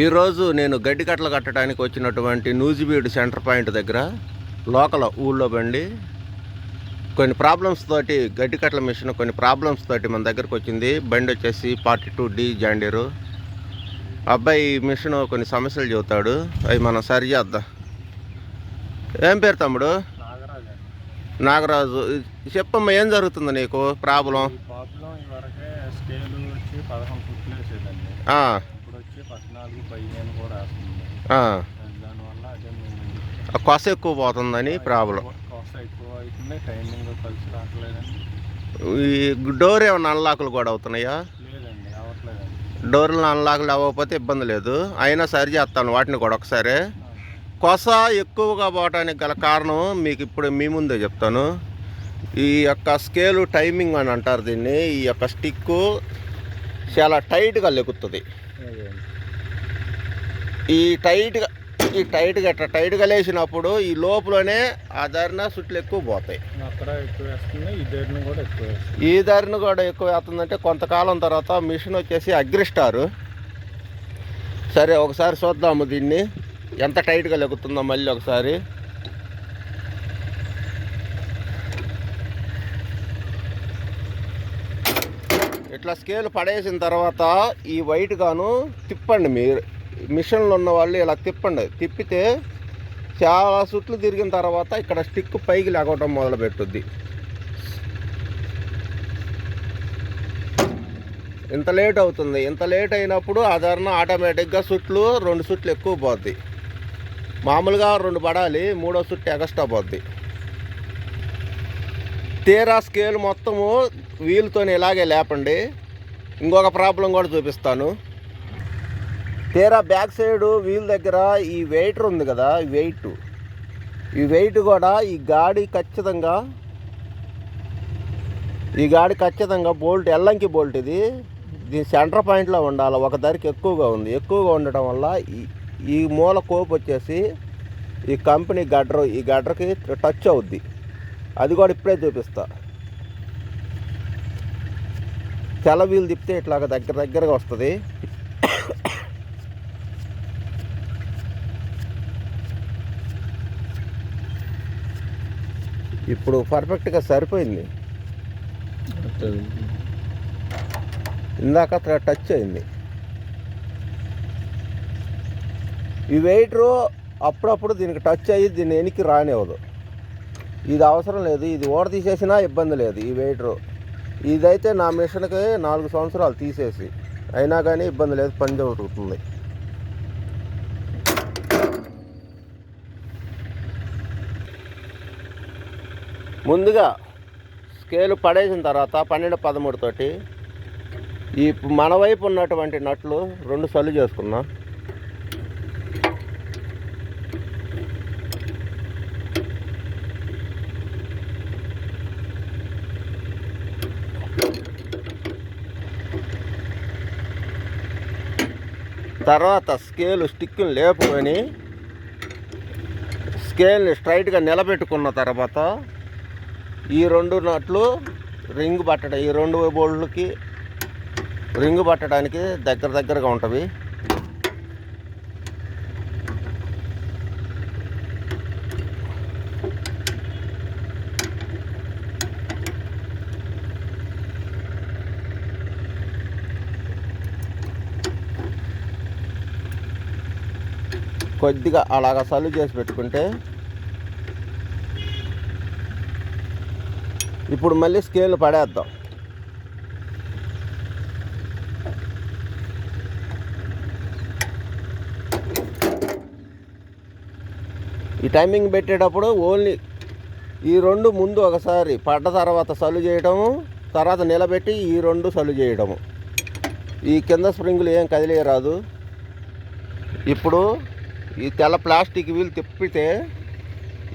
ఈరోజు నేను గడ్డి కట్టలు కట్టడానికి వచ్చినటువంటి నూజిబీడు సెంటర్ పాయింట్ దగ్గర లోకల్ ఊళ్ళో బండి కొన్ని ప్రాబ్లమ్స్ తోటి గడ్డి కట్టల మిషన్ కొన్ని ప్రాబ్లమ్స్ తోటి మన దగ్గరకు వచ్చింది. బండి వచ్చేసి ఫార్టీ టూ డి జాండీరు అబ్బాయి ఈ మిషన్ కొన్ని సమస్యలు చెబుతాడు. అవి మనం సరి చేద్దాం. ఏం పేరు తమ్ముడు. నాగరాజు. చెప్పమ్మా ఏం జరుగుతుంది నీకు? ప్రాబ్లం కొస ఎక్కువ పోతుందని ప్రాబ్లం. ఈ డోర్ ఏమైనా అన్లాకులు కూడా అవుతున్నాయా? డోర్లు అన్లాకులు అవ్వకపోతే ఇబ్బంది లేదు. అయినా సరి చేస్తాను వాటిని కూడా ఒకసారి. కొస ఎక్కువగా పోవడానికి గల కారణం మీకు ఇప్పుడు మీ ముందే చెప్తాను. ఈ యొక్క స్కేలు టైమింగ్ అని అంటారు దీన్ని. ఈ యొక్క స్టిక్కు చాలా టైట్గా లెక్కుతుంది ఈ టైట్గా ఈ టైట్గా ఇట్లా టైట్గా లేచినప్పుడు ఈ లోపలనే ఆ దారిన సుట్లు ఎక్కువ పోతాయి. ఈ దగ్గర కూడా ఎక్కువ వేస్తుంది. ఈ దారిని కూడా ఎక్కువ వేస్తుందంటే కొంతకాలం తర్వాత మిషన్ వచ్చేసి అగ్రిస్టారు. సరే ఒకసారి చూద్దాము దీన్ని. ఎంత టైట్గా లెగుతుందో మళ్ళీ ఒకసారి. ఇట్లా స్కేల్ పడేసిన తర్వాత ఈ వైట్ గాను తిప్పండి మీరు. మిషన్లు ఉన్న వాళ్ళు ఇలా తిప్పండి. తిప్పితే చాలా సుట్లు తిరిగిన తర్వాత ఇక్కడ స్టిక్ పైకి లేకపోవడం మొదలు పెట్టుద్ది ఇంత లేట్ అవుతుంది. ఇంత లేట్ అయినప్పుడు ఆధారణ ఆటోమేటిక్గా సుట్లు రెండు సుట్లు ఎక్కువ పోద్ది. మామూలుగా రెండు పడాలి మూడో సుట్టు ఎగస్ట్రా పోద్ది. తీరా స్కేల్ మొత్తము వీలుతో ఇలాగే లేపండి. ఇంకొక ప్రాబ్లం కూడా చూపిస్తాను. తీరా బ్యాక్ సైడ్ వీల్ దగ్గర ఈ వెయిటర్ ఉంది కదా ఈ వెయిట్ ఈ వెయిట్ కూడా ఈ గాడి ఖచ్చితంగా ఈ గాడి ఖచ్చితంగా బోల్ట్ ఎల్లంకి బోల్ట్ ఇది. దీని సెంటర్ పాయింట్లో ఉండాలి ఒక ధరికి ఎక్కువగా ఉంది. ఎక్కువగా ఉండటం వల్ల ఈ ఈ మూల కోపు వచ్చేసి ఈ కంపెనీ గడ్డరు ఈ గడ్డకి టచ్ అవుద్ది. అది కూడా ఇప్పుడే చూపిస్తా. తెల వీలు తిప్పితే ఇట్లాగ దగ్గర దగ్గరగా వస్తుంది. ఇప్పుడు పర్ఫెక్ట్గా సరిపోయింది. ఇందాక అక్కడ టచ్ అయింది. ఈ వెయిటరు అప్పుడప్పుడు దీనికి టచ్ అయ్యి దీన్ని వెనక్కి రానివ్వదు. ఇది అవసరం లేదు ఇది ఓడ తీసేసినా ఇబ్బంది లేదు ఈ వెయిటరు ఇదైతే నా మిషన్కి నాలుగు సంవత్సరాలు తీసేసి అయినా కానీ ఇబ్బంది లేదు పని జరుగుతుంది. ముందుగా స్కేలు పడేసిన తర్వాత పన్నెండు పదమూడు తోటి ఈ మన వైపు ఉన్నటువంటి నట్లు రెండు సల్లు చేసుకున్నాం. తర్వాత స్కేలు స్టిక్ని లేపుకొని స్కేల్ని స్ట్రైట్గా నిలబెట్టుకున్న తర్వాత ఈ రెండు నట్లు రింగ్ పట్టడం ఈ రెండు బోల్డ్లకి రింగ్ పట్టడానికి దగ్గర దగ్గరగా ఉంటుంది కొద్దిగా అలాగ సల్లు చేసి పెట్టుకుంటే ఇప్పుడు మళ్ళీ స్కేల్ పడేద్దాం. ఈ టైమింగ్ పెట్టేటప్పుడు ఓన్లీ ఈ రెండు ముందు ఒకసారి పడ్డ తర్వాత సలు చేయడము తర్వాత నిలబెట్టి ఈ రెండు సలు చేయడము ఈ కింద స్ప్రింగులు ఏం కదిలేయరాదు ఇప్పుడు ఈ తెల్ల ప్లాస్టిక్ వీల్ తిప్పితే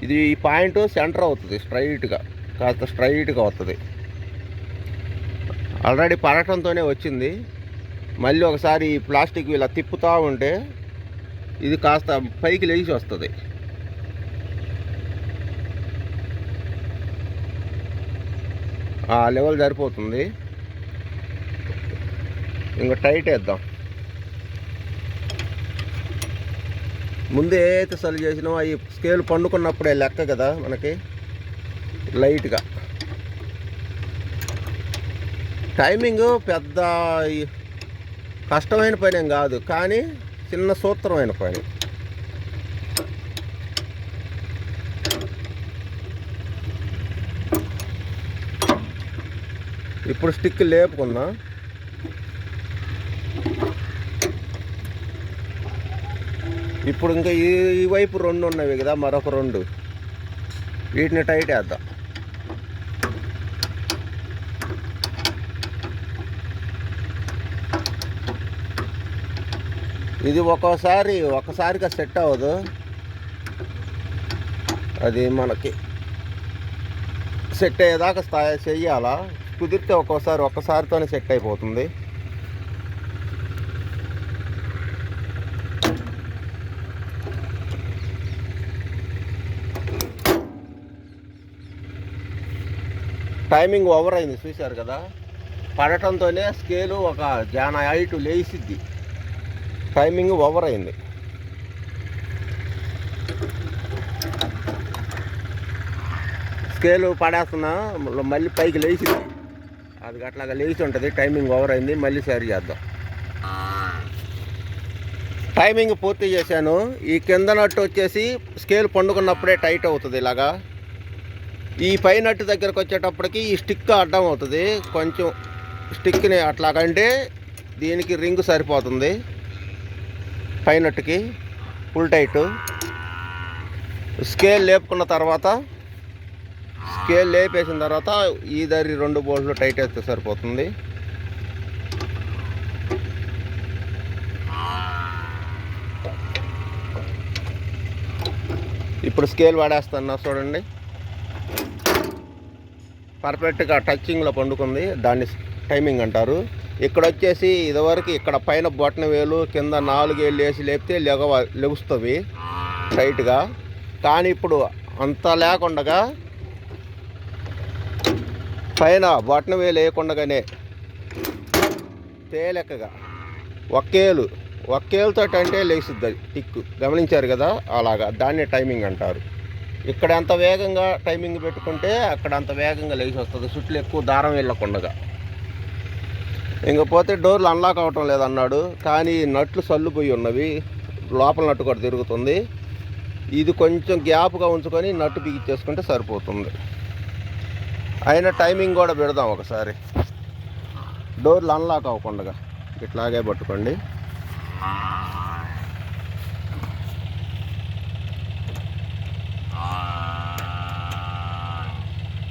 ఇది ఈ పాయింట్ సెంటర్ అవుతుంది స్ట్రైట్గా కాస్త స్ట్రైట్గా వస్తుంది ఆల్రెడీ పడటంతోనే వచ్చింది. మళ్ళీ ఒకసారి ఈ ప్లాస్టిక్ ఇలా తిప్పుతూ ఉంటే ఇది కాస్త పైకి లేచి వస్తుంది. ఆ లెవెల్ సరిపోతుంది. ఇంకా టైట్ వేద్దాం. ముందే ఏదైతే అయితే సలు చేసినామో అవి స్కేల్ పండుకున్నప్పుడే లెక్క కదా మనకి. లైట్గా. టైమింగ్ పెద్ద కష్టమైన పని ఏం కాదు కానీ చిన్న సూత్రమైన పని. ఇప్పుడు స్టిక్ లేపుకుందాం. ఇప్పుడు ఇంకా ఈ ఈ వైపు రెండు ఉన్నవి కదా మరొక రెండు. వీటిని టైట్ వేద్దాం ఇది ఒక్కోసారి ఒక్కసారిగా సెట్ అవ్వదు. అది మనకి సెట్ అయ్యేదాకా స్థాయి చెయ్యాలా? కుదిరితే ఒక్కోసారి ఒక్కసారితోనే సెట్ అయిపోతుంది. టైమింగ్ ఓవర్ అయింది చూశారు కదా? పడటంతోనే స్కేలు ఒక జాన హైట్ లేచిద్ది. టైమింగ్ ఓవర్ అయింది. స్కేలు పడేస్తున్నా మళ్ళీ పైకి లేచింది అది అట్లాగా లేచి ఉంటుంది టైమింగ్ ఓవర్ అయింది మళ్ళీ సరి చేద్దాం. టైమింగ్ పూర్తి చేశాను ఈ కింద నట్టు వచ్చేసి స్కేల్ పండుకున్నప్పుడే టైట్ అవుతుంది ఇలాగా. ఈ పై నట్టు దగ్గరకు వచ్చేటప్పటికి ఈ స్టిక్ అడ్డం అవుతుంది కొంచెం స్టిక్ని అట్లాగంటే దీనికి రింగ్ సరిపోతుంది. పైనట్టుకి ఫుల్ టైట్ స్కేల్ లేపుకున్న తర్వాత స్కేల్ లేపేసిన తర్వాత ఈ దరి రెండు బోల్ట్లు టైట్ వేస్తే సరిపోతుంది. ఇప్పుడు స్కేల్ వాడేస్తున్నా చూడండి. పర్ఫెక్ట్గా టచ్చింగ్లో పండుకుంది. దాన్ని టైమింగ్ అంటారు. ఇక్కడ వచ్చేసి ఇదివరకు ఇక్కడ పైన బొట్టన వేలు కింద నాలుగేళ్ళు వేసి లేపితే లెగవ లెగుస్తుంది టైట్గా కానీ ఇప్పుడు అంత లేకుండగా పైన బొట్టన వేలు వేయకుండగానే తేలికగా ఒక్కేలు ఒక్కేలుతో అంటే లేచుద్ది టిక్ గమనించారు కదా? అలాగా. దాన్ని టైమింగ్ అంటారు. ఇక్కడ ఎంత వేగంగా టైమింగ్ పెట్టుకుంటే అక్కడ అంత వేగంగా లేచి వస్తుంది చుట్లు ఎక్కువ దారం వెళ్ళకుండగా. ఇంకపోతే డోర్లు అన్లాక్ అవటం లేదన్నాడు. కానీ నట్లు సల్లుపోయి ఉన్నవి. లోపల నట్టు కూడా తిరుగుతుంది. ఇది కొంచెం గ్యాప్గా ఉంచుకొని నట్టు బిగించేసుకుంటే సరిపోతుంది. అయినా టైమింగ్ కూడా పెడదాం ఒకసారి. డోర్లు అన్లాక్ అవ్వకుండా ఇట్లాగే పట్టుకోండి.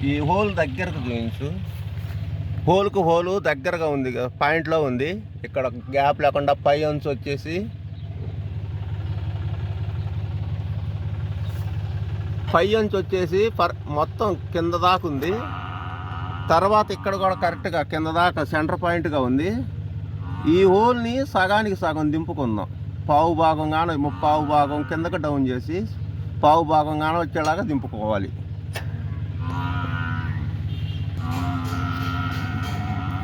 ఈ హోల్ దగ్గరకు చూపించు హోల్కు హోలు దగ్గరగా ఉంది కదా, పాయింట్లో ఉంది. ఇక్కడ గ్యాప్ లేకుండా పై అంచు వచ్చేసి పై అంచు వచ్చేసి పర్ మొత్తం కింద దాకా ఉంది. తర్వాత ఇక్కడ కూడా కరెక్ట్గా కింద దాకా సెంటర్ పాయింట్గా ఉంది. ఈ హోల్ని సగానికి సగం దింపుకుందాం. పావు భాగం కానీ ముప్పావు భాగం కిందకి డౌన్ చేసి పావు భాగం కానీ వచ్చేలాగా దింపుకోవాలి.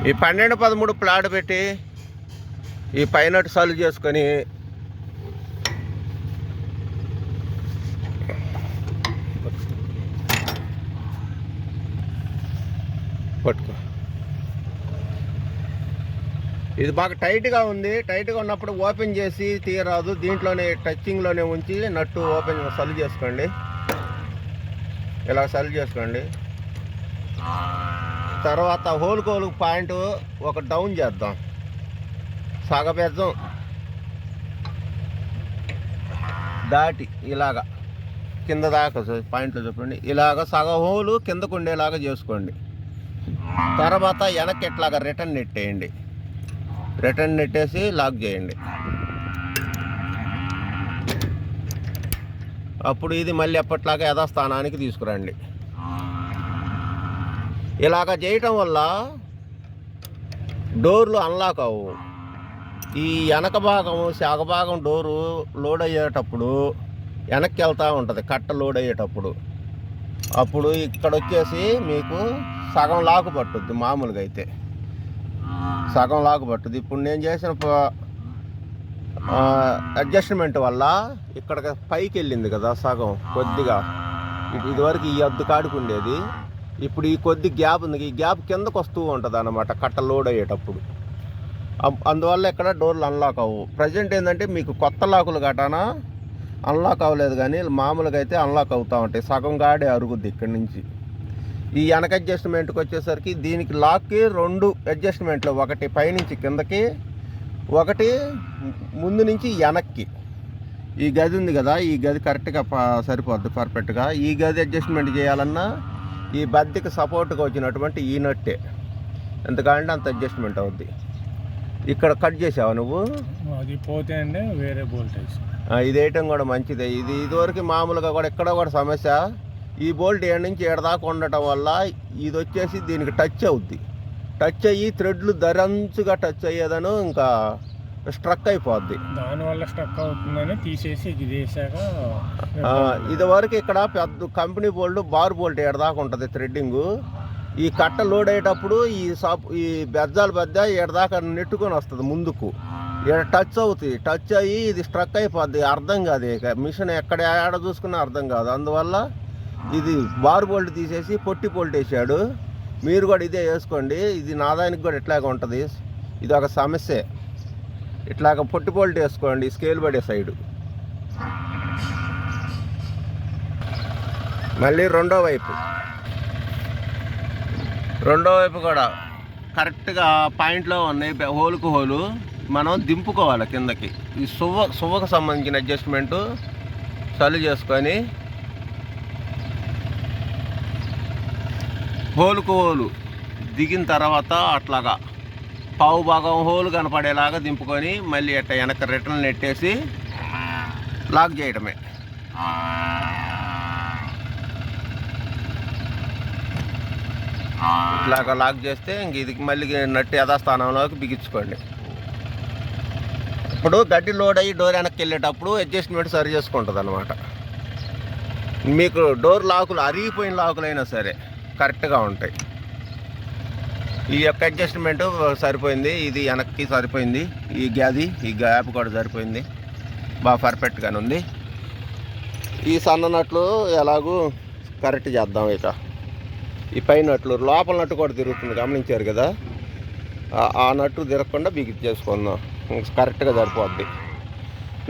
ఈ పన్నెండు పదమూడు ప్లాట్ పెట్టి ఈ పైన సాల్వ్ చేసుకొని పట్టుకో. ఇది బాగా టైట్గా ఉంది. టైట్గా ఉన్నప్పుడు ఓపెన్ చేసి తీయరాదు. దీంట్లోనే టచ్చింగ్లోనే ఉంచి నట్టు ఓపెన్ సలు చేసుకోండి. ఇలా సలు చేసుకోండి. తర్వాత హోల్ కోల్ పాయింట్ ఒక డౌన్ చేద్దాం. సగబెద్దం దాటి ఇలాగా కింద దాకా పాయింట్లో చెప్పండి. ఇలాగ సగ హోలు కిందకు ఉండేలాగా చేసుకోండి. తర్వాత వెనక్కి ఎట్లాగా రిటర్న్ నెట్టేయండి. రిటర్న్ నెట్టేసి లాక్ చేయండి. అప్పుడు ఇది మళ్ళీ ఎప్పట్లాగా యథాస్థానానికి తీసుకురండి. ఇలాగ చేయటం వల్ల డోర్లు అన్లాక్ అవ్వు ఈ వెనక భాగం శాఖ భాగం డోరు లోడ్ అయ్యేటప్పుడు వెనక్కి వెళ్తూ ఉంటుంది కట్ట లోడ్ అయ్యేటప్పుడు. అప్పుడు ఇక్కడ వచ్చేసి మీకు సగం లాకు పట్టుద్ది మామూలుగా అయితే. సగం లాకు పట్టుద్ది. ఇప్పుడు నేను చేసిన అడ్జస్ట్మెంట్ వల్ల ఇక్కడ పైకి వెళ్ళింది కదా సగం కొద్దిగా. ఇదివరకు ఈ అద్దు కాడికి ఉండేది. ఇప్పుడు ఈ కొద్ది గ్యాప్ ఉంది. ఈ గ్యాప్ కిందకు వస్తూ ఉంటుంది అనమాట కట్ట లోడ్ అయ్యేటప్పుడు. అందువల్ల ఇక్కడ డోర్లు అన్లాక్ అవ్వు. ప్రజెంట్ ఏంటంటే మీకు కొత్త లాకులు గటానా అన్లాక్ అవ్వలేదు కానీ మామూలుగా అయితే అన్లాక్ అవుతూ ఉంటాయి. సగం గాడే అరుగుద్ది ఇక్కడి నుంచి. ఈ వెనక అడ్జస్ట్మెంట్కి వచ్చేసరికి దీనికి లాక్కి రెండు అడ్జస్ట్మెంట్లు ఒకటి పైనుంచి కిందకి ఒకటి ముందు నుంచి వెనక్కి. ఈ గది ఉంది కదా ఈ గది కరెక్ట్గా ప- సరిపోద్ది పర్ఫెక్ట్గా ఈ గది అడ్జస్ట్మెంట్ చేయాలన్నా ఈ బద్దెకి సపోర్ట్గా వచ్చినటువంటి ఈ నట్టే. ఎందుకంటే అంత అడ్జస్ట్మెంట్ అవుద్ది. ఇక్కడ కట్ చేసావా నువ్వు? అది పోతే అండి వేరే బోల్ట్ వేసి. ఆ, ఇది వేయటం కూడా మంచిదే. ఇది ఇదివరకు మామూలుగా కూడా ఎక్కడ కూడా సమస్య. ఈ బోల్ట్ ఏడు నుంచి ఏడు దాకా ఉండటం వల్ల ఇది వచ్చేసి దీనికి టచ్ అవుద్ది. టచ్ అయ్యి థ్రెడ్లు దరంచుగా టచ్ అయ్యేదను ఇంకా స్ట్రక్ అయిపోద్ది. దానివల్ల స్టక్ అవుతుందని తీసేసి ఆ, ఇదివరకు ఇక్కడ పెద్ద కంపెనీ బోల్ట్ బార్ బోల్ట్ ఏడు దాకా ఉంటుంది థ్రెడ్డింగ్. ఈ కట్ట లోడ్ అయ్యేటప్పుడు ఈ సాప్ ఈ బెజ్జాలు బెద్ద ఏడు దాకా నెట్టుకొని వస్తుంది ముందుకు. ఇక్కడ టచ్ అవుతుంది. టచ్ అయ్యి ఇది స్ట్రక్ అయిపోద్ది. అర్థం కాదు ఇక. మిషన్ ఎక్కడ ఏడ చూసుకున్నా అర్థం కాదు. అందువల్ల ఇది బార్ బోల్ట్ తీసేసి పొట్టి బోల్ట్ వేసాడు మీరు కూడా ఇదే వేసుకోండి. ఇది నాదానికి కూడా ఇట్లాగ ఉంటుంది. ఇది ఒక సమస్యే. ఇట్లాగ పొట్టి పొల్ట్ వేసుకోండి స్కేల్ పడే సైడు. మళ్ళీ రెండో వైపు. రెండో వైపు కూడా కరెక్ట్గా పాయింట్లో ఉన్నాయి హోలుకు హోలు మనం దింపుకోవాలి కిందకి. ఈ సువ్వ సువ్వకు సంబంధించిన అడ్జస్ట్మెంటు చలు చేసుకొని హోలుకు హోలు దిగిన తర్వాత అట్లాగా పావు భాగం హోలు కనపడేలాగా దింపుకొని మళ్ళీ అట్ట వెనక రిటర్న్ నెట్టేసి లాక్ చేయడమే. ఇట్లాగా లాక్ చేస్తే ఇంక ఇది మళ్ళీ నట్టు యథాస్థానంలోకి బిగించుకోండి. ఇప్పుడు గడ్డి లోడ్ అయ్యి డోర్ వెనక్కి వెళ్ళేటప్పుడు అడ్జస్ట్మెంట్ సరి చేసుకుంటుంది అనమాట మీకు డోర్ లాకులు అరిగిపోయిన లాకులు అయినా సరే కరెక్ట్గా ఉంటాయి. ఈ యొక్క అడ్జస్ట్మెంట్ సరిపోయింది. ఇది వెనక్కి సరిపోయింది. ఈ గ్యాది ఈ గ్యాప్ కూడా సరిపోయింది. బాగా పర్ఫెక్ట్గానే ఉంది. ఈ సన్న నట్లు ఎలాగూ కరెక్ట్ చేద్దాం ఇక. ఈ పై నట్లు లోపల నట్టు కూడా తిరుగుతుంది. గమనించారు కదా? ఆ- నట్టు తిరగకుండా బిగి చేసుకుందాం. కరెక్ట్గా సరిపోద్ది.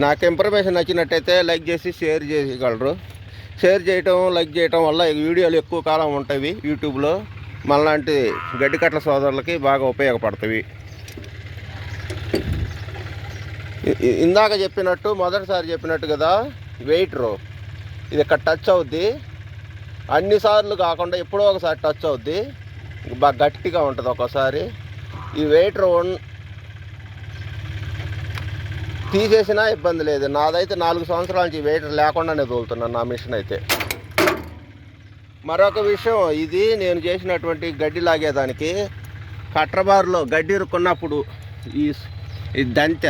నాకు ఇన్ఫర్మేషన్ నచ్చినట్టయితే లైక్ చేసి షేర్ చేయగలరు. షేర్ చేయటం లైక్ చేయటం వల్ల వీడియోలు ఎక్కువ కాలం ఉంటాయి. యూట్యూబ్లో మనలాంటి గడ్డికట్ల సోదరులకి బాగా ఉపయోగపడతాయి. ఇందాక చెప్పినట్టు మొదటిసారి చెప్పినట్టు కదా వెయిటరు ఇది ఇక్కడ టచ్ అవుద్ది. అన్నిసార్లు కాకుండా ఎప్పుడో ఒకసారి టచ్ అవుద్ది. బాగా గట్టిగా ఉంటుంది ఒకసారి ఈ వెయిటర్ తీసేసినా ఇబ్బంది లేదు. నాదైతే నాలుగు సంవత్సరాల నుంచి వెయిటర్ లేకుండానే తోలుతున్నాను నా మిషన్ అయితే. మరొక విషయం ఇది నేను చేసినటువంటి గడ్డి లాగేదానికి కట్రబార్లో గడ్డి ఇరుక్కున్నప్పుడు ఈ ఈ దంత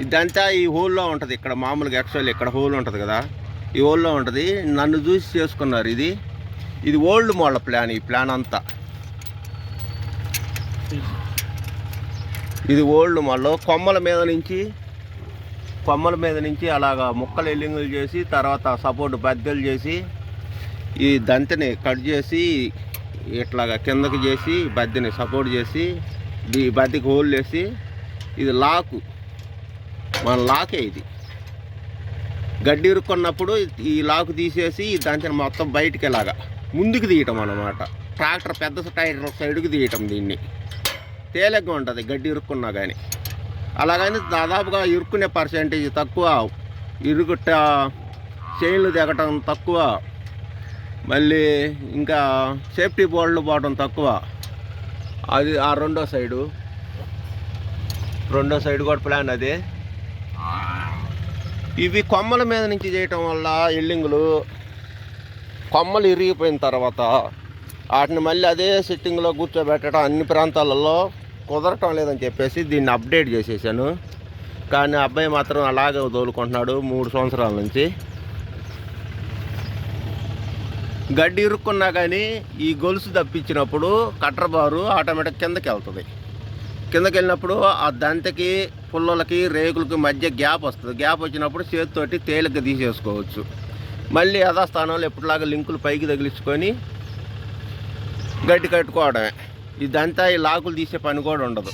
ఈ దంత ఈ హోల్లో ఉంటుంది ఇక్కడ మామూలుగా యాక్చువల్ ఇక్కడ హోల్ ఉంటుంది కదా ఈ హోల్లో ఉంటుంది. నన్ను చూసి చేసుకున్నారు ఇది. ఇది ఓల్డ్ మోడల్ ప్లాన్ ఈ ప్లాన్ అంతా. ఇది ఓల్డ్ మోడల్ కొమ్మల మీద నుంచి కొమ్మల మీద నుంచి అలాగా ముక్కలు ఎల్లింగులు చేసి తర్వాత సపోర్ట్ బద్దెలు చేసి ఈ దంతని కట్ చేసి ఇట్లాగా కిందకి చేసి బద్దెని సపోర్ట్ చేసి ఈ బద్దెకి హోల్ వేసి ఇది లాకు. మన లాకే ఇది. గడ్డి ఇరుక్కున్నప్పుడు ఈ లాకు తీసేసి ఈ దంతని మొత్తం బయటికి ఇలాగా ముందుకు తీయటం అన్నమాట. ట్రాక్టర్ పెద్ద ట్రాక్టర్ సైడ్కి తీయటం దీన్ని. తేలిగ్గా ఉంటుంది గడ్డి ఇరుక్కున్నా కానీ అలాగని దాదాపుగా ఇరుక్కునే పర్సెంటేజ్ తక్కువ. ఇరుకుట చైన్లు దిగటం తక్కువ. మళ్ళీ ఇంకా సేఫ్టీ బోర్డులు పోవడం తక్కువ. అది ఆ రెండో సైడు. రెండో సైడ్ కూడా ప్లాన్ అది. ఇవి కొమ్మల మీద నుంచి చేయటం వల్ల ఎల్లింగులు కొమ్మలు ఇరిగిపోయిన తర్వాత వాటిని మళ్ళీ అదే సిట్టింగ్లో కూర్చోబెట్టడం అన్ని ప్రాంతాలలో కుదరటం లేదని చెప్పేసి దీన్ని అప్డేట్ చేసేసాను. కానీ అబ్బాయి మాత్రం అలాగే తోలుకుంటున్నాడు మూడు సంవత్సరాల నుంచి. గడ్డి ఇరుక్కున్నా కానీ ఈ గొలుసు తప్పించినప్పుడు కట్టర్ బారు ఆటోమేటిక్ కిందకి వెళ్తుంది కిందకి వెళ్ళినప్పుడు ఆ దంతకి పుల్లలకి రేకులకి మధ్య గ్యాప్ వస్తుంది. గ్యాప్ వచ్చినప్పుడు చేతితోటి తేలిక తీసేసుకోవచ్చు. మళ్ళీ యథాస్థానంలో ఎప్పటిలాగా లింకులు పైకి తగిలించుకొని గడ్డి కట్టుకోవడమే. ఇదంతా ఈ లాకులు తీసే పని కూడా ఉండదు.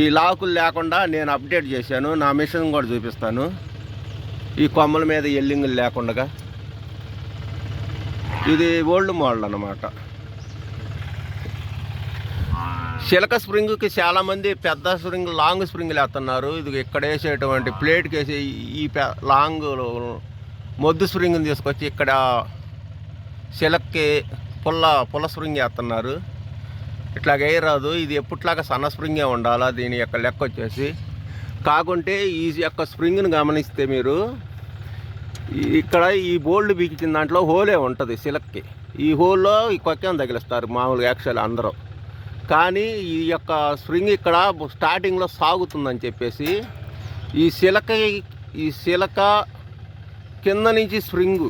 ఈ లాకులు లేకుండా నేను అప్డేట్ చేశాను. నా మిషన్ కూడా చూపిస్తాను. ఈ కొమ్మల మీద ఎల్లింగులు లేకుండా ఇది ఓల్డ్ మోడల్ అన్నమాట. చిలక స్ప్రింగ్కి చాలామంది పెద్ద స్ప్రింగ్ లాంగ్ స్ప్రింగ్లు వేస్తున్నారు. ఇది ఇక్కడ వేసేటువంటి ప్లేట్కి వేసి ఈ పె- లాంగ్ మొద్దు స్ప్రింగ్ని తీసుకొచ్చి ఇక్కడ చిలక్కి పుల్ల పుల్ల స్ప్రింగ్ వేస్తున్నారు. ఇట్లాగ వేయరాదు. ఇది ఎప్పట్లాగా సన్న స్ప్రింగే ఉండాలా దీని యొక్క లెక్క వచ్చేసి. కాకుంటే ఈ యొక్క స్ప్రింగ్ని గమనిస్తే మీరు ఇక్కడ ఈ బోల్డ్ బీకిచ్చిన దాంట్లో హోలే ఉంటుంది సిలక్కి. ఈ హోల్లో ఈ కొక్కెం తగిలిస్తారు మామూలుగా యాక్చువల్ అందరూ. కానీ ఈ యొక్క స్ప్రింగ్ ఇక్కడ స్టార్టింగ్లో సాగుతుందని చెప్పేసి ఈ సిలక ఈ సిలక కింద నుంచి స్ప్రింగ్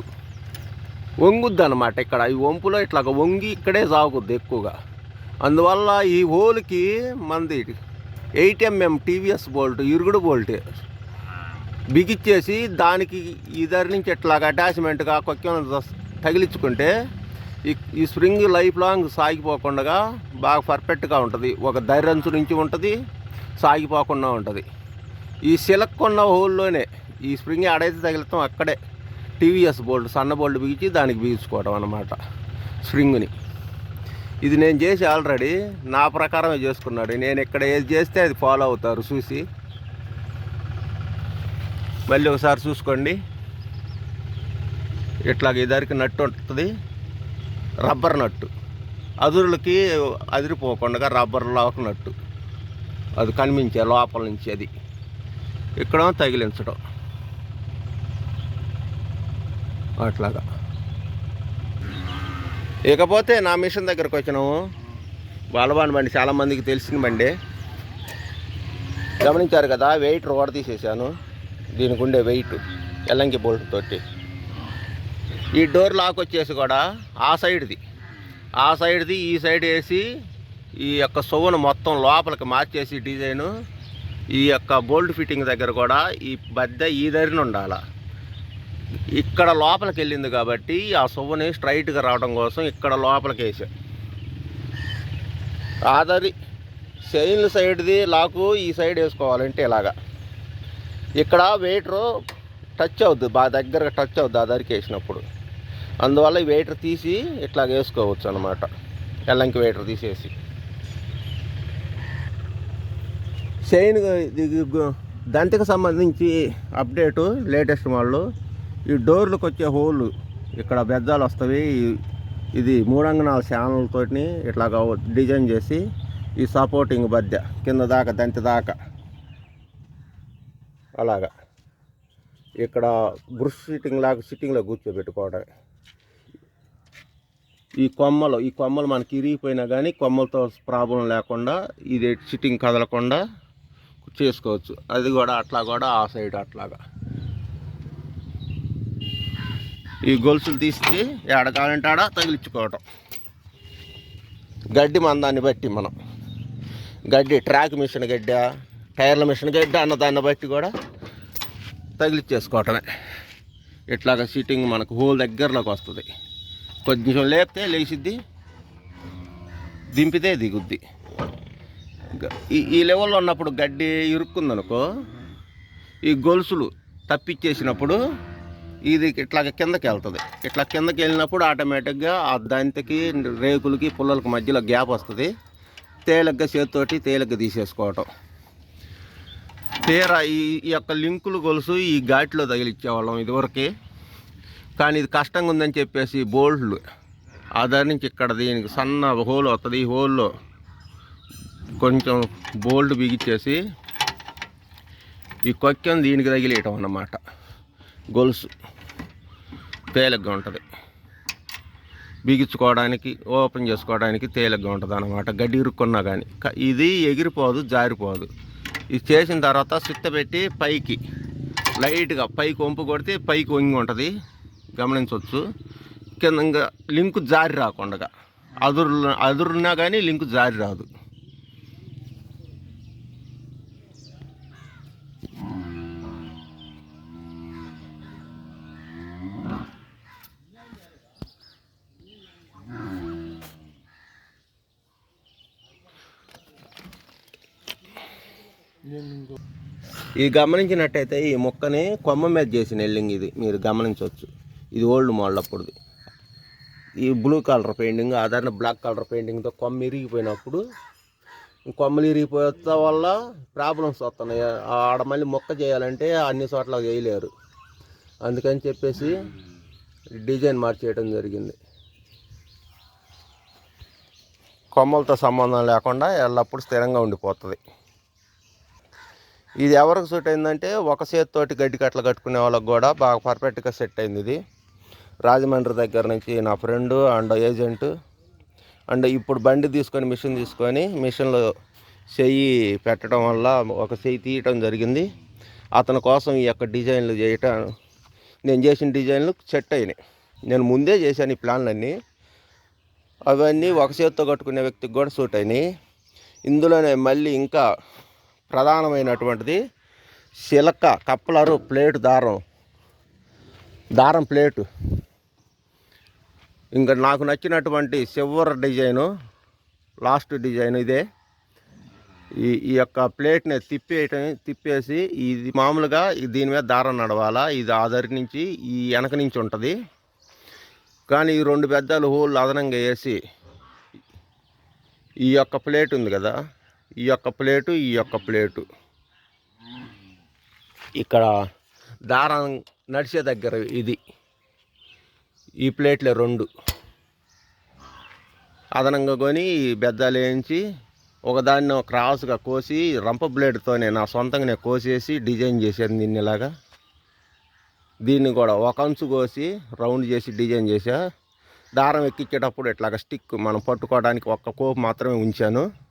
వంగుద్ది అనమాట ఇక్కడ. ఈ వంపులో ఇట్లా వంగి ఇక్కడే సాగుద్ది ఎక్కువగా. అందువల్ల ఈ హోల్కి మంది eight M M TVS bolt ఇరుగుడు bolt బిగిచ్చేసి దానికి ఇద్దరి నుంచి ఇట్లాగా అటాచ్మెంట్గా కొక్కెం తగిలించుకుంటే ఈ ఈ స్ప్రింగ్ లైఫ్ లాంగ్ సాగిపోకుండా బాగా పర్ఫెక్ట్గా ఉంటుంది. ఒక ధైర్యంచు నుంచి ఉంటుంది సాగిపోకుండా ఉంటుంది. ఈ సిలక్కున్న హోల్లోనే ఈ స్ప్రింగ్ ఆడైతే తగిలిస్తాం అక్కడే. టీవీఎస్ బోల్డ్ సన్న బోల్డ్ బిగించి దానికి బిగించుకోవడం అన్నమాట స్ప్రింగ్ని. ఇది నేను చేసి ఆల్రెడీ నా ప్రకారమే చేసుకున్నాడు. నేను ఇక్కడ ఏది చేస్తే అది ఫాలో అవుతారు చూసి. మళ్ళీ ఒకసారి చూసుకోండి. ఇట్లాగ ఇద్దరికి నట్టు ఉంటుంది. Rubber nut. అదురులకి అదిరిపోకుండా రబ్బర్ లాక్ నట్టు. అది కనిపించే లోపల నుంచి అది. ఇక్కడ తగిలించడం. అట్లాగా. ఇకపోతే నా మిషన్ దగ్గరకు వచ్చినాము. బాలబాన్ బండి చాలామందికి తెలిసిన బండి. గమనించారు కదా వెయిట్ రోడ్ తీసేసాను దీనికి ఉండే వెయిట్ ఎల్లంకి బోల్ట్ తోటి. ఈ డోర్ లాక్ వచ్చేసి కూడా ఆ సైడ్ది ఆ సైడ్ది ఈ సైడ్ వేసి ఈ యొక్క సొవ్వును మొత్తం లోపలికి మార్చేసి డిజైను ఈ యొక్క బోల్ట్ ఫిట్టింగ్ దగ్గర కూడా ఈ బద్దె ఈ దరిని ఉండాలి. ఇక్కడ లోపలికి వెళ్ళింది కాబట్టి ఆ సొవ్వుని స్ట్రైట్గా రావడం కోసం ఇక్కడ లోపలికి వేసాం. ఆదరి చైన్ సైడ్ది లాకు ఈ సైడ్ వేసుకోవాలంటే ఇలాగా. ఇక్కడ వెయిటరు టచ్ అవుద్ది బాగా దగ్గరగా టచ్ అవుద్ది ఆ వేసినప్పుడు. అందువల్ల ఈ వెయిటర్ తీసి ఇట్లా వేసుకోవచ్చు అనమాట ఎల్లంకి వెయిటర్ తీసేసి. చైన్ ఇది సంబంధించి అప్డేటు లేటెస్ట్ వాళ్ళు ఈ డోర్లకు వచ్చే హోల్ ఇక్కడ బెజ్జాలు వస్తాయి. ఇది మూడంగనాల ఛానల్తోటి ఇట్లాగా డిజైన్ చేసి ఈ సపోర్టింగ్ బద్ద కింద దాకా దంతి దాకా. అలాగా. ఇక్కడ బ్రుష్ సిట్టింగ్ లాగా సిట్టింగ్లో కూర్చోబెట్టుకోవడమే. ఈ కొమ్మలు ఈ కొమ్మలు మనకి ఇరిగిపోయినా కానీ కొమ్మలతో ప్రాబ్లం లేకుండా ఇది సిట్టింగ్ కదలకుండా చేసుకోవచ్చు. అది కూడా అట్లా కూడా ఆ సైడ్ అట్లాగా. ఈ గొలుసులు తీసి ఏడ కావాలంటే ఆడ తగిలించుకోవటం. గడ్డి మందాన్ని బట్టి మనం. గడ్డి ట్రాక్ మిషన్ గడ్డ టైర్ల మిషన్ గడ్డ అన్న దాన్ని బట్టి కూడా తగిలిచ్చేసుకోవటమే. ఇట్లాగా సీటింగ్ మనకు హోల్ దగ్గరలోకి వస్తుంది. కొంచెం లేపితే లేచిద్ది దింపితే దిగుద్ది. ఈ ఈ లెవెల్లో ఉన్నప్పుడు గడ్డి ఇరుక్కుందనుకో ఈ గొలుసులు తప్పిచ్చేసినప్పుడు ఇది ఇట్లాగ కిందకి వెళ్తుంది ఇట్లా కిందకి వెళ్ళినప్పుడు ఆటోమేటిక్గా ఆ దంతకి రేకులకి పుల్లలకి మధ్యలో గ్యాప్ వస్తుంది. తేలిగ్గా చేతితోటి తేలిగ్గా తీసేసుకోవటం. తీరా ఈ ఈ యొక్క లింకులు గొలుసు ఈ ఘాట్లో తగిలిచ్చేవాళ్ళం ఇదివరకే. కానీ ఇది కష్టంగా ఉందని చెప్పేసి బోల్ట్లు ఆ నుంచి ఇక్కడ దీనికి సన్న హోల్ వస్తుంది ఈ హోల్లో కొంచెం బోల్డ్ బిగించేసి ఈ కొక్కెం దీనికి తగిలేయటం అన్నమాట. గొలుసు. తేలిగ్గా ఉంటుంది. బిగించుకోవడానికి ఓపెన్ చేసుకోవడానికి తేలిగ్గా ఉంటుంది అన్నమాట గడ్డి ఇరుక్కున్నా కానీ ఇది ఎగిరిపోదు జారిపోదు. ఇది చేసిన తర్వాత సిట్ట పెట్టి పైకి లైట్గా పైకి వంపు కొడితే పైకి వంగి ఉంటుంది. గమనించవచ్చు. కింద ఇంకా లింకు జారి రాకుండా. అదురు అదురున్నా కానీ లింకు జారి రాదు. ఇది గమనించినట్టయితే ఈ మొక్కని కొమ్మ మీద చేసిన ఎల్లింగ్ ఇది. మీరు గమనించవచ్చు. ఇది ఓల్డ్ మోడల్ అప్పుడుది. ఈ బ్లూ కలర్ పెయింటింగ్ ఆధారణ బ్లాక్ కలర్ పెయింటింగ్తో కొమ్మ ఇరిగిపోయినప్పుడు కొమ్మలు ఇరిగిపోతా వల్ల ప్రాబ్లమ్స్ వస్తున్నాయి. ఆడ మళ్ళీ మొక్క చేయాలంటే అన్ని చోట్ల చేయలేరు అందుకని చెప్పేసి డిజైన్ మార్చేయడం జరిగింది. కొమ్మలతో సంబంధం లేకుండా ఎల్లప్పుడూ స్థిరంగా ఉండిపోతుంది. ఇది ఎవరికి సూట్ అయిందంటే ఒక చేతితోటి గడ్డి కట్టలు కట్టుకునే వాళ్ళకి కూడా బాగా పర్ఫెక్ట్గా సెట్ అయింది ఇది. రాజమండ్రి దగ్గర నుంచి నా ఫ్రెండ్ అండ్ ఏజెంట్ అండ్ ఇప్పుడు బండి తీసుకొని మిషన్ తీసుకొని మిషన్లో చెయ్యి పెట్టడం వల్ల ఒక చెయ్యి తీయటం జరిగింది. అతని కోసం ఈ యొక్క డిజైన్లు చేయటం నేను చేసిన డిజైన్లు సెట్ అయినాయి. నేను ముందే చేశాను ఈ ప్లాన్లన్నీ అవన్నీ ఒక చేతితో కట్టుకునే వ్యక్తికి కూడా సూట్ అయినాయి. ఇందులోనే మళ్ళీ ఇంకా ప్రధానమైనటువంటిది సిలక కప్పలరు ప్లేట్ దారం. దారం ప్లేటు. ఇంకా నాకు నచ్చినటువంటి సిల్వర్ డిజైను లాస్ట్ డిజైన్ ఇదే. ఈ ఈ యొక్క ప్లేట్ని తిప్పేయటం తిప్పేసి ఇది మామూలుగా దీని మీద దారం నడవాలా ఇది ఆదరి నుంచి ఈ వెనక నుంచి ఉంటుంది. కానీ ఈ రెండు పెద్దలు హోల్ అదనంగా వేసి ఈ యొక్క ప్లేట్ ఉంది కదా ఈ యొక్క ప్లేటు ఈ యొక్క ప్లేటు. ఇక్కడ దారం నడిచే దగ్గర ఇది. ఈ ప్లేట్లే రెండు. అదనంగా కొని ఈ బెద్దాలు వేయించి ఒకదాన్ని క్రాస్గా కోసి రంప బ్లేడ్తోనే నా సొంతంగా నేను కోసేసి డిజైన్ చేశాను దీన్ని ఇలాగా. దీన్ని కూడా ఒక అంచు కోసి రౌండ్ చేసి డిజైన్ చేశా. దారం ఎక్కించేటప్పుడు ఇట్లాగ స్టిక్ మనం పట్టుకోవడానికి ఒక్క కోపు మాత్రమే ఉంచాను.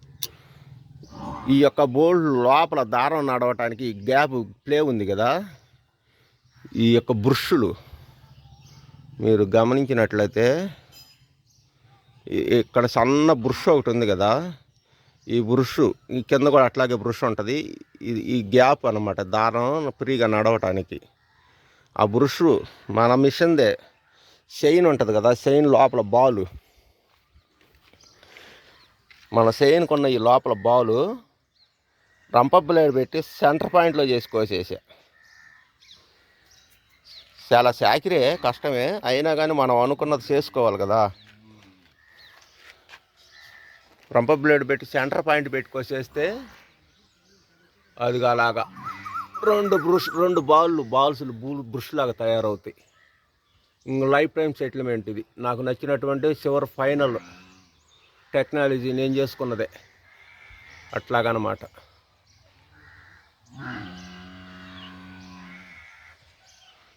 ఈ యొక్క బోల్డ్ లోపల దారం నడవటానికి ఈ గ్యాప్ ప్లే ఉంది కదా? ఈ యొక్క బ్రుషులు మీరు గమనించినట్లయితే ఇక్కడ సన్న బ్రుష్ ఒకటి ఉంది కదా? ఈ బ్రుష్ ఈ కింద కూడా అట్లాగే బ్రుష్ ఉంటుంది. ఇది ఈ గ్యాప్ అన్నమాట దారం ఫ్రీగా నడవటానికి. ఆ బ్రుష్ మన మిషన్దే. చైన్ ఉంటుంది కదా చైన్ లోపల బాలు. మన చైన్కున్న ఈ లోపల బాలు రంప బ్లేడ్ పెట్టి సెంటర్ పాయింట్లో చేసి కోసేసా. చాలా సాకిరే కష్టమే. అయినా కానీ మనం అనుకున్నది చేసుకోవాలి కదా. రంప బ్లేడ్ పెట్టి సెంటర్ పాయింట్ పెట్టి కోసేస్తే అది అలాగా. రెండు బ్రుష్ రెండు బాల్ బాల్స్ బ్రుష్ లాగా తయారవుతాయి. ఇంక లైఫ్ టైం సెటిల్మెంట్ ఇది. నాకు నచ్చినటువంటి చివరి ఫైనల్ టెక్నాలజీ నేను చేసుకున్నదే. అట్లాగనమాట.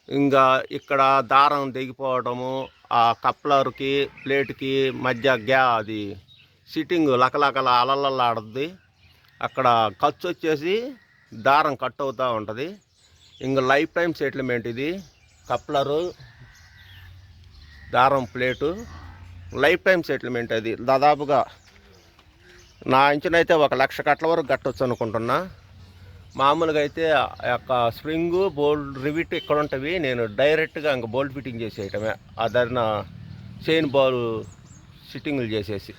ఇంకా ఇక్కడ దారం దిగిపోవడము ఆ కప్లర్కి ప్లేట్కి మధ్య గ్యా అది సిట్టింగ్ లకలకల అలలలాడుద్ది. అక్కడ ఖర్చు వచ్చేసి దారం కట్ అవుతూ ఉంటుంది. ఇంకా లైఫ్ టైం సెటిల్మెంట్ ఇది. కప్లరు దారం ప్లేటు లైఫ్ టైం సెటిల్మెంట్ అది. దాదాపుగా నా అంచనైతే ఒక లక్ష కట్ల వరకు కట్టొచ్చు అనుకుంటున్నా. మామూలుగా అయితే యొక్క స్ప్రింగ్ బోల్డ్ రివిట్ ఇక్కడ ఉంటవి నేను డైరెక్ట్గా ఇంకా బోల్ట్ ఫిట్టింగ్ చేసేయటమే ఆ దారిన చైన్ బాల్ సిట్టింగ్లు చేసేసి.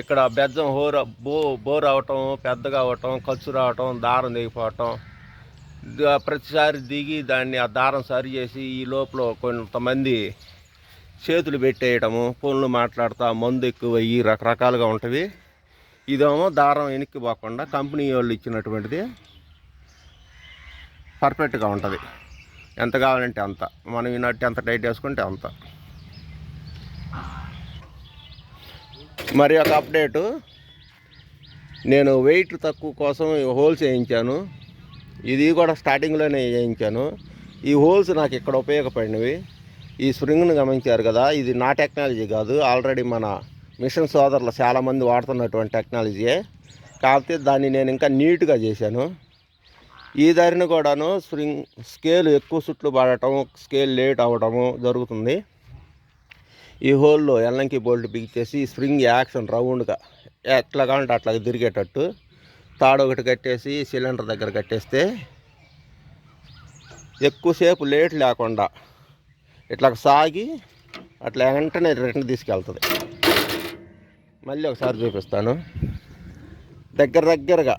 ఇక్కడ బెజ్జం హోర్ బో బోర్ అవటం పెద్దగా అవటం ఖర్చు రావటం దారం దిగిపోవటం. ప్రతిసారి దిగి దాన్ని ఆ దారం సరి చేసి ఈ లోపల కొంతమంది చేతులు పెట్టేయటము ఫోన్లు మాట్లాడుతూ మందు ఎక్కువ అయ్యి రకరకాలుగా ఉంటవి. ఇదేమో దారం వెనక్కి పోకుండా కంపెనీ వాళ్ళు ఇచ్చినటువంటిది పర్ఫెక్ట్గా ఉంటుంది. ఎంత కావాలంటే అంత. మనం ఈనాటి ఎంత టైట్ వేసుకుంటే అంత. మరి ఒక అప్డేటు. నేను వెయిట్ తక్కువ కోసం హోల్స్ వేయించాను. ఇది కూడా స్టార్టింగ్లోనే వేయించాను. ఈ హోల్స్ నాకు ఇక్కడ ఉపయోగపడినవి. ఈ స్ప్రింగ్ను గమనించారు కదా ఇది నా టెక్నాలజీ కాదు. ఆల్రెడీ మన మిషన్ సోదరులు చాలామంది వాడుతున్నటువంటి టెక్నాలజీయే. కాకపోతే దాన్ని నేను ఇంకా నీట్గా చేశాను. ఈ దారిని కూడాను స్ప్రింగ్ స్కేల్ ఎక్కువ సుట్లు పడటం స్కేల్ లేట్ అవ్వడము జరుగుతుంది. ఈ హోల్లో ఎల్లంకి బోల్ట్ బిగించేసి స్ప్రింగ్ యాక్షన్ రౌండ్గా ఎట్లా కావాలంటే అట్లా తిరిగేటట్టు తాడు ఒకటి కట్టేసి సిలిండర్ దగ్గర కట్టేస్తే ఎక్కువసేపు లేట్ లేకుండా ఇట్లా సాగి అట్లా వెంటనే రిటర్న్ తీసుకెళ్తుంది. మళ్ళీ ఒకసారి చూపిస్తాను. దగ్గర దగ్గరగా.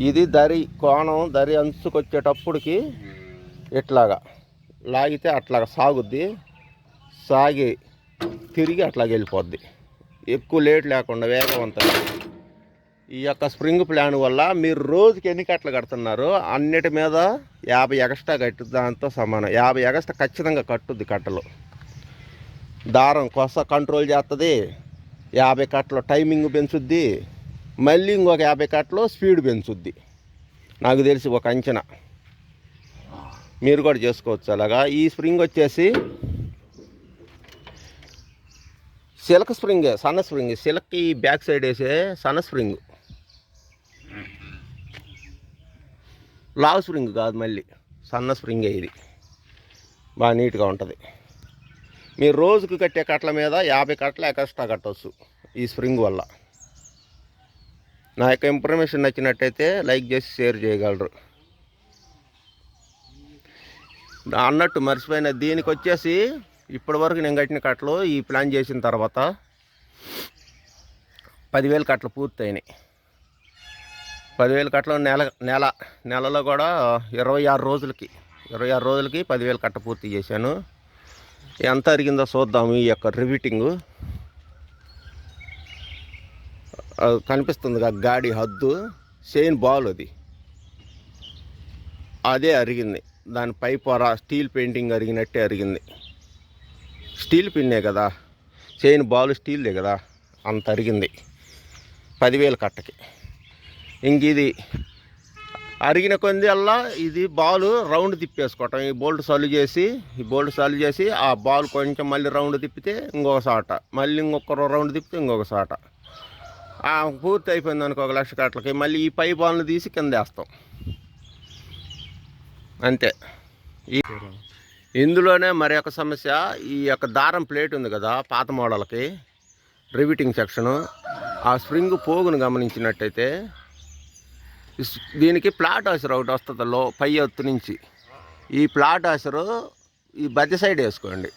ఇది దరి కోణం దరి అంచుకొచ్చేటప్పటికి ఇట్లాగా. లాగితే అట్లాగా సాగుద్ది. సాగి తిరిగి అట్లా వెళ్ళిపోద్ది. ఎక్కువ లేట్ లేకుండా వేగవంతంగా. ఈ యొక్క స్ప్రింగ్ ప్లాన్ వల్ల మీరు రోజుకి ఎన్ని కట్టలు కడుతున్నారు? అన్నిటి మీద యాభై ఎగస్ట్రా కట్టు దాంతో సమానం. యాభై ఎగస్ట్రా ఖచ్చితంగా కట్టుద్ది కట్టలు. దారం కొస కంట్రోల్ చేస్తుంది యాభై కట్టలు టైమింగ్ పెంచుద్ది మళ్ళీ ఇంకొక యాభై కట్టలో స్పీడ్ పెంచుద్ది. నాకు తెలిసి ఒక అంచనా. మీరు కూడా చేసుకోవచ్చు అలాగా. ఈ స్ప్రింగ్ వచ్చేసి సిల్క్ స్ప్రింగ్ సన్న స్ప్రింగ్. సిల్క్ ఈ బ్యాక్ సైడ్ వేసే సన్న స్ప్రింగ్. లావ్ స్ప్రింగ్ కాదు మళ్ళీ. సన్న స్ప్రింగే ఇది. బాగా నీట్గా ఉంటుంది. మీరు రోజుకు కట్టే కట్టల మీద యాభై కట్టలు ఎక్స్ట్రా కట్టవచ్చు ఈ స్ప్రింగ్ వల్ల. నా యొక్క ఇన్ఫర్మేషన్ నచ్చినట్టయితే లైక్ చేసి షేర్ చేయగలరు. అన్నట్టు మర్చిపోయిన దీనికి వచ్చేసి ఇప్పటి వరకు నేను కట్టిన కట్టలు ఈ ప్లాన్ చేసిన తర్వాత పదివేలు కట్టలు పూర్తయినాయి. పదివేల కట్టలు నెల నెల నెలలో కూడా ఇరవై ఆరు రోజులకి ఇరవై ఆరు రోజులకి పదివేలు కట్ట పూర్తి చేశాను. ఎంత అరిగిందో చూద్దాము ఈ యొక్క రివిటింగు కనిపిస్తుంది గాడి హద్దు చైన్ బాల్ అది. అదే అరిగింది. దాని పై పొర స్టీల్ పెయింటింగ్ అరిగినట్టే అరిగింది. స్టీల్ పిన్నే కదా. చైన్ బాల్ స్టీల్దే కదా. అంత అరిగింది. పదివేల కట్టకి. ఇంక ఇది అరిగిన కొందల్లా ఇది బాల్ రౌండ్ తిప్పేసుకోవటం. ఈ బోల్ట్ సల్లు చేసి ఈ బోల్ట్ సల్లు చేసి ఆ బాల్ కొంచెం మళ్ళీ రౌండ్ తిప్పితే ఇంకొక సాట. మళ్ళీ ఇంకొక రౌండ్ తిప్పితే ఇంకొక సాట. పూర్తి అయిపోయింది అనుకో ఒక లక్ష కట్లకి మళ్ళీ ఈ పై బాల్ని తీసి కింద వేస్తాం. అంతే. ఈ ఇందులోనే మరి ఒక సమస్య ఈ యొక్క దారం ప్లేట్ ఉంది కదా పాత మోడల్కి. Riveting section. ఆ స్ప్రింగ్ పోగును గమనించినట్టయితే దీనికి ప్లాట్ ఆసర్ ఒకటి వస్తుంది లో పై ఎత్తు నుంచి. ఈ ప్లాట్ ఆసరు ఈ బద్దె సైడ్ వేసుకోండి.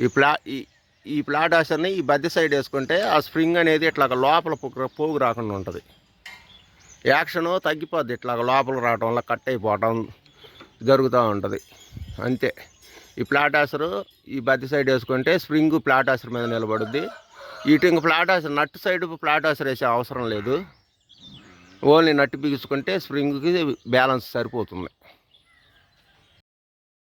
ఈ ప్లా ఈ ఈ ప్లాట్ ఆసర్ని ఈ బద్దె సైడ్ వేసుకుంటే ఆ స్ప్రింగ్ అనేది ఇట్లా లోపల పోగు- రాకుండా ఉంటుంది. యాక్షను తగ్గిపోద్ది ఇట్లా లోపల రావటం వల్ల కట్ అయిపోవటం జరుగుతూ ఉంటుంది. అంతే. ఈ ప్లాట్ ఆసరు ఈ బద్దె సైడ్ వేసుకుంటే స్ప్రింగ్ ప్లాట్ ఆసర్ మీద నిలబడుద్ది. ఇటు ఇంక flat washer nut side flat washer వేసే అవసరం లేదు. ఓన్లీ నట్టు బిగుసుకుంటే స్ప్రింగ్కి బ్యాలెన్స్ సరిపోతుంది.